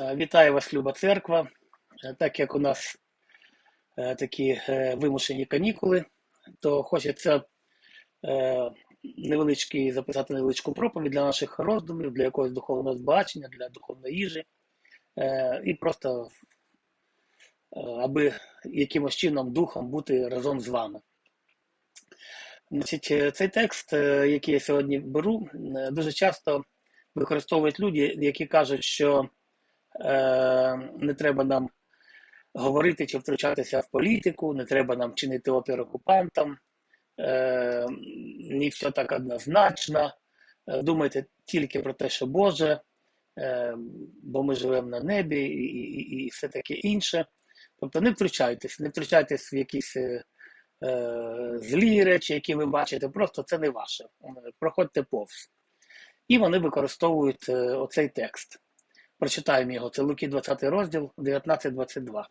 Е, Вітаю вас, Люба Церква. Е, Так як у нас е, такі вимушені канікули, то хочеться невеличкий записати невеличку проповідь для наших роздумів, для якогось духовного збагачення, для духовної їжі. І просто аби якимось чином духом бути разом з вами. Значить, цей текст, який я сьогодні беру, дуже часто використовують люди, які кажуть, що не треба нам говорити чи втручатися в політику, не треба нам чинити опір окупантам, е, не все так однозначно. Е, Думайте тільки про те, що Боже, е, бо ми живемо на небі і, все таке інше. Тобто не втручайтесь, не втручайтесь в якісь е, е, злі речі, які ви бачите, просто це не ваше. Е, Проходьте повз. І вони використовують е, оцей текст. Прочитаємо його. Це Луки 20 розділ 19-22.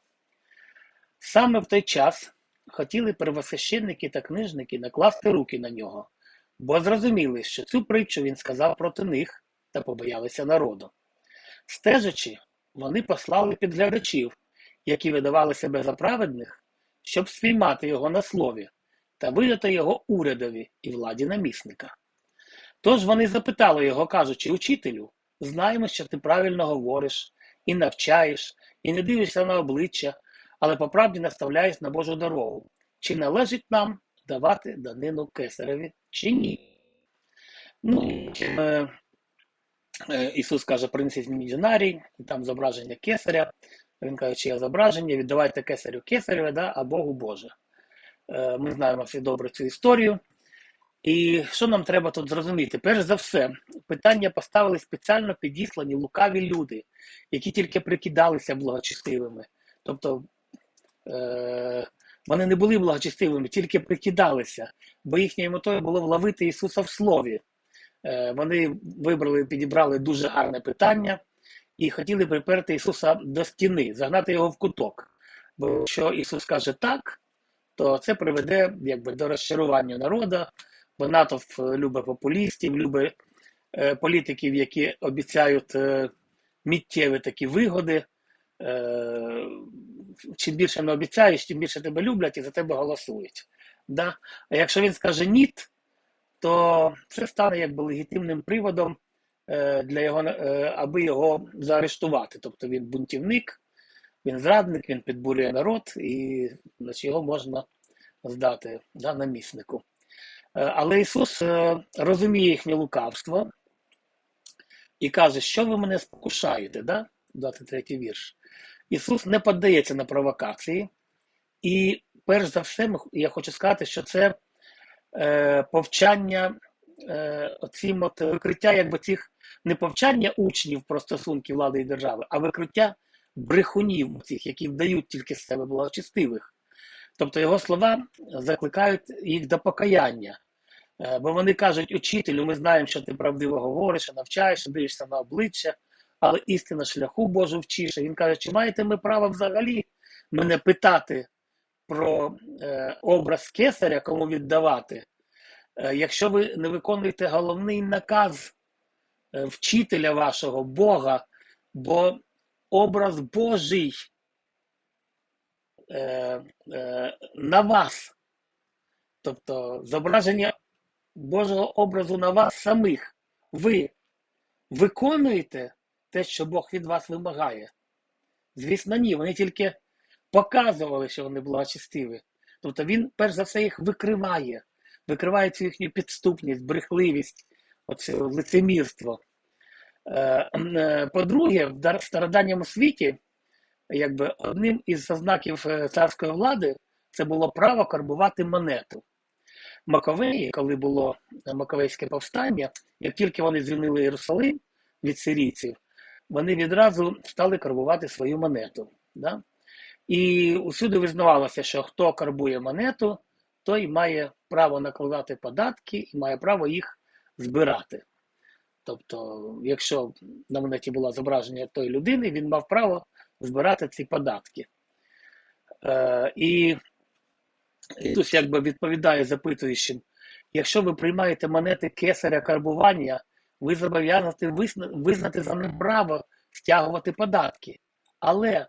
Саме в той час хотіли первосвященники та книжники накласти руки на нього, бо зрозуміли, що цю притчу він сказав проти них та побоялися народу. Стежачи, вони послали підглядачів, які видавали себе за праведних, щоб спіймати його на слові та видати його урядові і владі намісника. Тож вони запитали його, кажучи, учителю, знаємо, що ти правильно говориш, і навчаєш, і не дивишся на обличчя, але по правді наставляєш на Божу дорогу. Чи належить нам давати данину кесареві, чи ні? Ну, е, е, Ісус каже, принесіть мені динарій, і там зображення кесаря. Він каже, чи є зображення, віддавайте кесарю кесареве, да, а Богу Боже. Е, Ми знаємо всі добре цю історію. І що нам треба тут зрозуміти? Перш за все, питання поставили спеціально підіслані лукаві люди, які тільки прикидалися благочестивими. Тобто е- вони не були благочестивими, тільки прикидалися, бо їхньою метою було вловити Ісуса в слові. Е- вони вибрали, підібрали дуже гарне питання і хотіли приперти Ісуса до стіни, загнати його в куток. Бо якщо Ісус каже так, то це приведе якби, до розчарування народу, бо натовп любить популістів, любить е, політиків, які обіцяють е, миттєві такі вигоди. Е, чим більше не обіцяєш, тим більше тебе люблять і за тебе голосують. Да? А якщо він скаже ні, то це стане якби легітимним приводом е, для його, е, аби його заарештувати. Тобто він бунтівник, він зрадник, він підбурює народ, і значить, його можна здати да, наміснику. Е, Але Ісус е, розуміє їхнє лукавство і каже, що ви мене спокушаєте, да? 23 вірш. Ісус не піддається на провокації, і перш за все, я хочу сказати, що це е, повчання, е, оцім от викриття якби цих не повчання учнів про стосунки влади і держави, а викриття брехунів цих, які вдають тільки з себе благочестивих. Тобто його слова закликають їх до покаяння. Е, Бо вони кажуть, учителю, ми знаємо, що ти правдиво говориш, навчаєш, дивишся на обличчя, але істина шляху Божу вчиш. Він каже, чи маєте ми право взагалі мене питати про е, образ кесаря, кому віддавати, е, якщо ви не виконуєте головний наказ е, вчителя вашого Бога, бо образ Божий е, е, на вас, тобто зображення Божого образу на вас самих, ви виконуєте те, що Бог від вас вимагає? Звісно, ні. Вони тільки показували, що вони благочестиві. Тобто він, перш за все, їх викриває, викриває цю їхню підступність, брехливість, оце лицемірство. Е, е, По-друге, в стародавньому світі, якби одним із ознаків е, царської влади, це було право карбувати монету. Маковеї, коли було е, Маковейське повстання, як тільки вони звільнили Єрусалим від сирійців, вони відразу стали карбувати свою монету. Да? І усюди визнавалося, що хто карбує монету, той має право накладати податки і має право їх збирати. Тобто, якщо на монеті було зображення тої людини, він мав право збирати ці податки. Е, і Ісус якби відповідає запитуючим, якщо ви приймаєте монети кесаря карбування, ви зобов'язані визнати за ним право стягувати податки. Але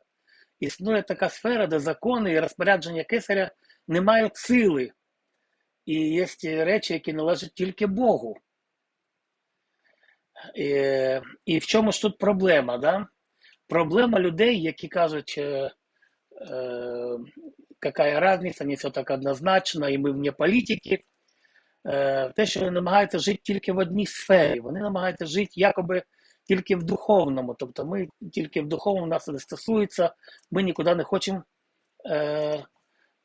існує така сфера, де закони і розпорядження кесаря не мають сили. І є речі, які належать тільки Богу. І, і в чому ж тут проблема? Да? Проблема людей, які кажуть, е, е, какая разница, не все так однозначно, і ми вне політики. Е, те, що вони намагаються жити тільки в одній сфері, вони намагаються жити якоби тільки в духовному. Тобто ми тільки в духовному нас не стосується, ми нікуди не хочемо е, е,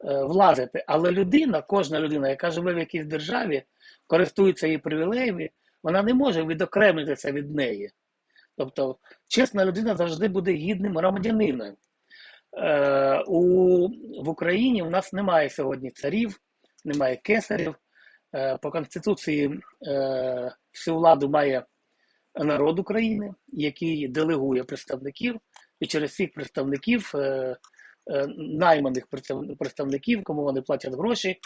влазити. Але людина, кожна людина, яка живе в якійсь державі, користується її привілеями, вона не може відокремитися від неї. Тобто, чесна людина завжди буде гідним громадянином. Е, у, В Україні у нас немає сьогодні царів, немає кесарів. Е, по Конституції е, всю владу має народ України, який делегує представників, і через цих представників, найманих представників, кому вони платять гроші,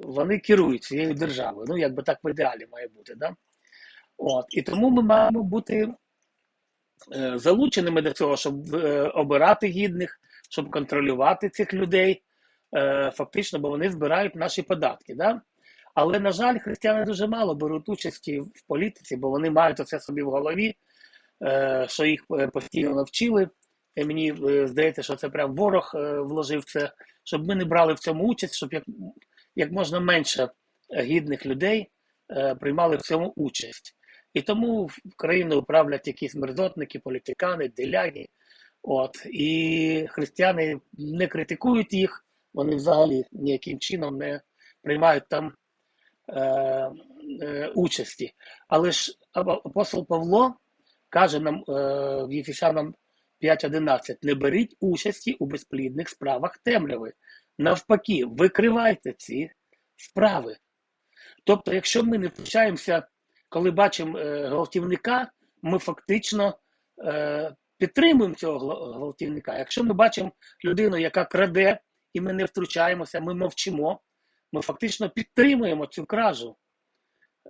вони керують цією державою. Ну, якби так в ідеалі має бути. Да? От. І тому ми маємо бути залученими до цього, щоб е, обирати гідних, щоб контролювати цих людей, е, фактично, бо вони збирають наші податки. Да? Але, на жаль, християни дуже мало беруть участі в політиці, бо вони мають оце собі в голові, е, що їх е, постійно навчили. І мені е, здається, що це прям ворог е, вложив це, щоб ми не брали в цьому участь, щоб як, як можна менше гідних людей е, приймали в цьому участь. І тому в країну управлять якісь мерзотники, політикани, деляги. От. І християни не критикують їх, вони взагалі ніяким чином не приймають там е, е, участі. Але ж апостол Павло каже нам е, в Єфесянам 5.11, не беріть участі у безплідних справах темряви. Навпаки, викривайте ці справи. Тобто, якщо ми не втручаємося, коли бачимо е, гвалтівника, ми фактично е, підтримуємо цього гвалтівника. Якщо ми бачимо людину, яка краде, і ми не втручаємося, ми мовчимо, ми фактично підтримуємо цю кражу.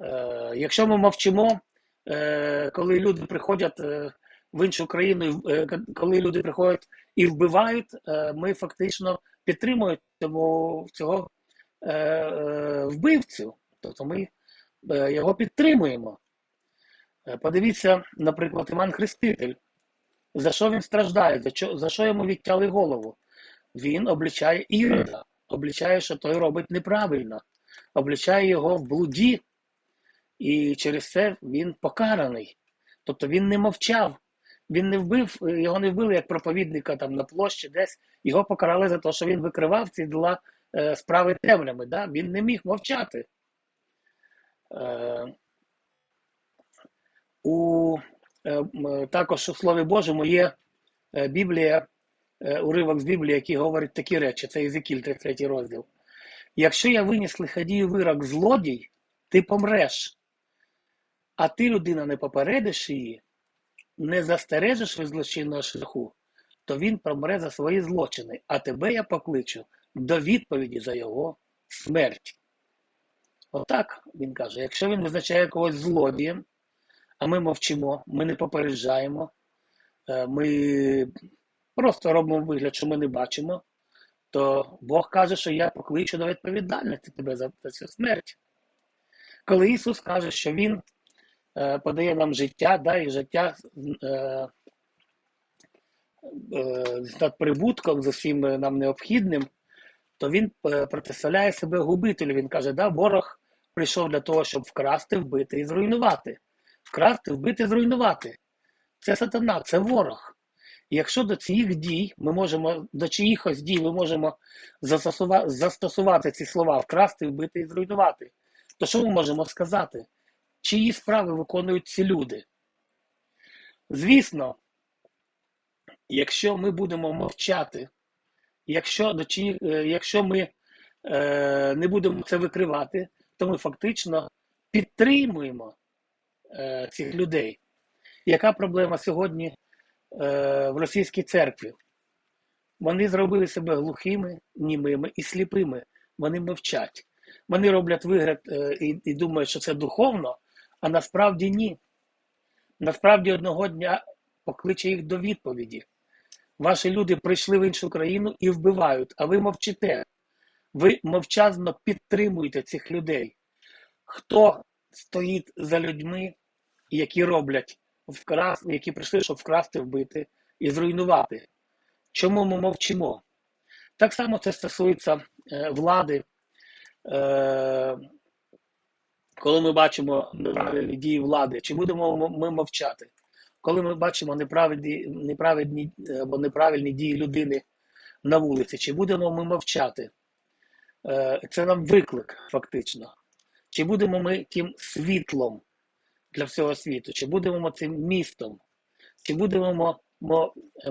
Е, якщо ми мовчимо, коли люди приходять в іншу країну, коли люди приходять і вбивають, ми фактично підтримуємо цього, вбивцю. Тобто ми його підтримуємо. Е, Подивіться, наприклад, Іван Хреститель. За що він страждає? За що, йому відтяли голову? Він облічає Ірода, облічає, що той робить неправильно, облічає його в блуді, і через це він покараний. Тобто він не мовчав. Він не вбив, його не вбили як проповідника там на площі десь. Його покарали за те, що він викривав ці дела е, справи темрями. Да? Він не міг мовчати. Е, у, е, також у Слові Божому є е, Біблія, уривок з Біблії, який говорить такі речі. Це Єзекіль, 33 розділ. Якщо я виніс лиходію вирок злодій, ти помреш. А ти, людина, не попередиш її, не застережеш від злочинного шляху, то він помре за свої злочини, а тебе я покличу до відповіді за його смерть. Отак він каже: якщо він визначає когось злодієм, а ми мовчимо, ми не попереджаємо, е, ми просто робимо вигляд, що ми не бачимо, то Бог каже, що я покличу до відповідальності тебе за, цю смерть. Коли Ісус каже, що Він е, подає нам життя, да, і життя е, е, з надприбутком, з усім нам необхідним, то він е, протиставляє себе губителю. Він каже, да, ворог прийшов для того, щоб вкрасти, вбити і зруйнувати. Вкрасти, вбити, зруйнувати. Це сатана, це ворог. І якщо до цих дій ми можемо, до чиїхось дій ми можемо застосувати, застосувати ці слова вкрасти, вбити і зруйнувати, то що ми можемо сказати? Чиї справи виконують ці люди? Звісно, якщо ми будемо мовчати, якщо, до чиї, е, якщо ми е, не будемо це викривати, то ми фактично підтримуємо е, цих людей. Яка проблема сьогодні е, в російській церкві? Вони зробили себе глухими, німими і сліпими. Вони мовчать. Вони роблять вигляд е, і, і думають, що це духовно, а насправді ні. Насправді одного дня покличе їх до відповіді. Ваші люди прийшли в іншу країну і вбивають, а ви мовчите. Ви мовчазно підтримуєте цих людей. Хто стоїть за людьми, які роблять вкрас, які прийшли, щоб вкрасти, вбити і зруйнувати? Чому ми мовчимо? Так само це стосується е, влади. Е, коли ми бачимо неправильні дії влади, чи будемо ми мовчати? Коли ми бачимо неправильні, неправильні або неправильні дії людини на вулиці, чи будемо ми мовчати? Е, це нам виклик, фактично. Чи будемо ми тим світлом для всього світу, чи будемо ми цим містом, чи будемо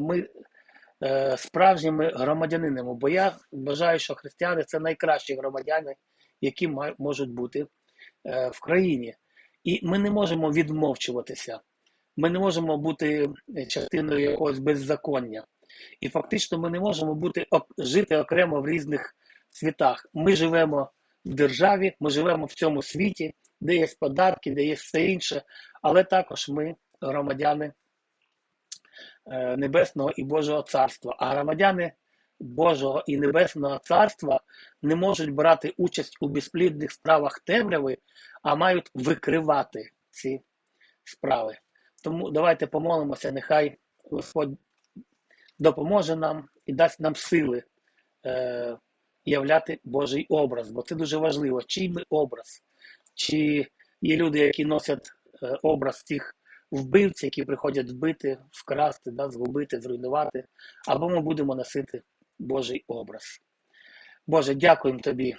ми е, справжніми громадянинами? Бо я вважаю, що християни це найкращі громадяни, які можуть бути е, в країні. І ми не можемо відмовчуватися. Ми не можемо бути частиною якогось беззаконня. І фактично ми не можемо бути жити окремо в різних світах. Ми живемо в державі, ми живемо в цьому світі, де є податки, де є все інше, але також ми громадяни е, Небесного і Божого Царства. А громадяни Божого і Небесного Царства не можуть брати участь у безплідних справах темряви, а мають викривати ці справи. Тому давайте помолимося, нехай Господь допоможе нам і дасть нам сили е, являти Божий образ, бо це дуже важливо, чий ми образ, чи є люди, які носять е, образ тих вбивців, які приходять вбити, вкрасти, да, згубити, зруйнувати, або ми будемо носити Божий образ. Боже, дякуємо Тобі.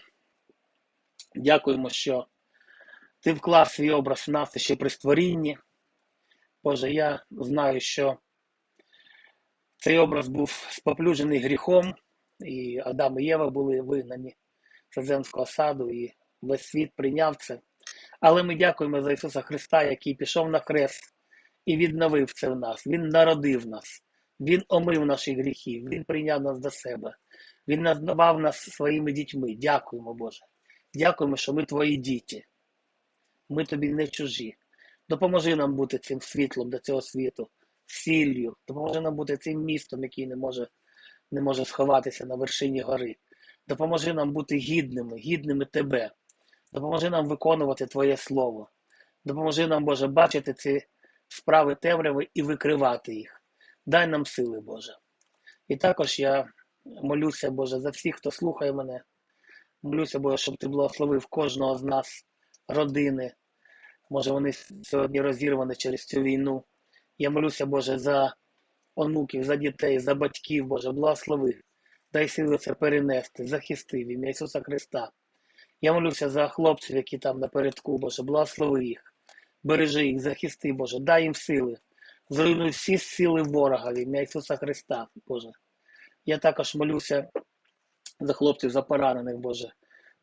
Дякуємо, що Ти вклав свій образ в нас ще при створінні. Боже, я знаю, що цей образ був споплюжений гріхом, і Адам і Єва були вигнані з Едемського саду, і весь світ прийняв це. Але ми дякуємо за Ісуса Христа, який пішов на хрест і відновив це в нас. Він народив нас, Він омив наші гріхи, Він прийняв нас до себе, Він назвав нас своїми дітьми. Дякуємо, Боже. Дякуємо, що ми твої діти. Ми тобі не чужі. Допоможи нам бути цим світлом до цього світу, сіллю. Допоможи нам бути цим містом, який не може не може сховатися на вершині гори. Допоможи нам бути гідними, гідними Тебе. Допоможи нам виконувати Твоє Слово. Допоможи нам, Боже, бачити ці справи темряви і викривати їх. Дай нам сили, Боже. І також я молюся, Боже, за всіх, хто слухає мене. Молюся, Боже, щоб ти благословив кожного з нас, родини. Може, вони сьогодні розірвані через цю війну. Я молюся, Боже, за онуків, за дітей, за батьків, Боже, благослови. Дай сили це перенести, захисти в ім'я Ісуса Христа. Я молюся за хлопців, які там напередку, Боже, благослови їх, бережи їх, захисти, Боже, дай їм сили. Зруйнуй всі сили ворога в ім'я Ісуса Христа, Боже. Я також молюся за хлопців, за поранених, Боже.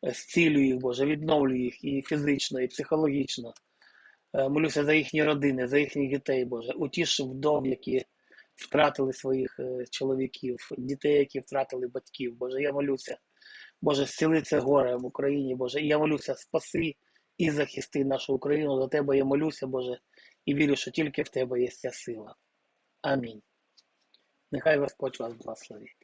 Зцілюй їх, Боже, відновлюй їх і фізично, і психологічно. Е, молюся за їхні родини, за їхніх дітей, Боже. Утіш вдов, які втратили своїх е, чоловіків, дітей, які втратили батьків. Боже, я молюся. Боже, зціли це горе в Україні, Боже. І я молюся, спаси і захисти нашу Україну. За Тебе я молюся, Боже, і вірю, що тільки в Тебе є ця сила. Амінь. Нехай Господь вас благословить.